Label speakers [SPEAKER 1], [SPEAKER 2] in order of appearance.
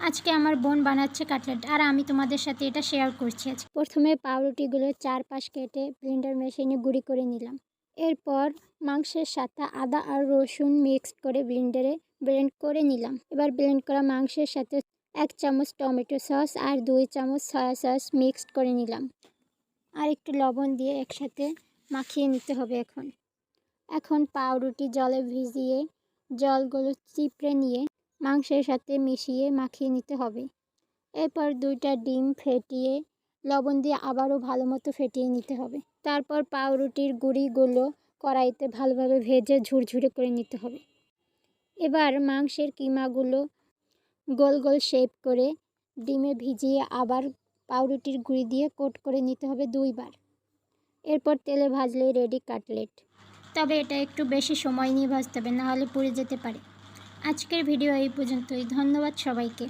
[SPEAKER 1] আজকে আমার বোন বানাচ্ছে কাটলেট আর আমি তোমাদের সাথে এটা শেয়ার করছি প্রথমে পাউরুটিগুলো চারপাশ কেটে ব্লেন্ডার মেশিনে গুঁড়ি করে নিলাম। এরপর মাংসের সাথে আদা আর রসুন মিক্সড করে ব্লেন্ডারে ব্লেন্ড করে নিলাম। এবার ব্লেন্ড করা মাংসের সাথে এক চামচ টমেটো সস আর দুই চামচ সয়া সস মিক্সড করে নিলাম। আর একটু লবণ দিয়ে একসাথে মাখিয়ে নিতে হবে এখন। এখন পাউরুটি জলে ভিজিয়ে জলগুলো চিপড়ে নিয়ে মাংসের সাথে মিশিয়ে মাখিয়ে নিতে হবে। এরপর দুইটা ডিম ফেটিয়ে লবণ দিয়ে আবারও ভালো মতো ফেটিয়ে নিতে হবে। তারপর পাউরুটির গুঁড়িগুলো কড়াইতে ভালোভাবে ভেজে ঝুরঝুরে করে নিতে হবে। এবার মাংসের কিমাগুলো গোল গোল শেপ করে ডিমে ভিজিয়ে আবার পাউরুটির গুঁড়ি দিয়ে কোট করে নিতে হবে দুইবার। এরপর তেলে ভাজলে রেডি কাটলেট। তবে এটা একটু বেশি সময় নিয়ে ভাজতে হবে, নাহলে পুড়ে যেতে পারে। আজকের ভিডিও এই পর্যন্তই। ধন্যবাদ সবাইকে।